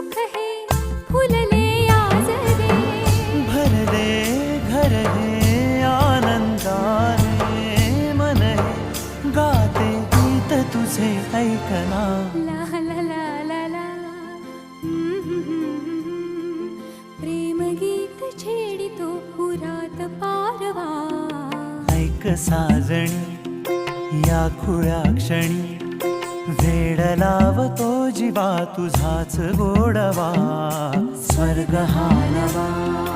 सुख हे फुलले आज रे घर हे आनंदाने मन हे। गाते गीत तुझे ऐकना। ला ला प्रेम गीत छेडितो पुरात पारवा। ऐक साजणी या खुळ्या क्षणी वेड लाव जीवा तुझाच गोडवा स्वर्ग हा नवा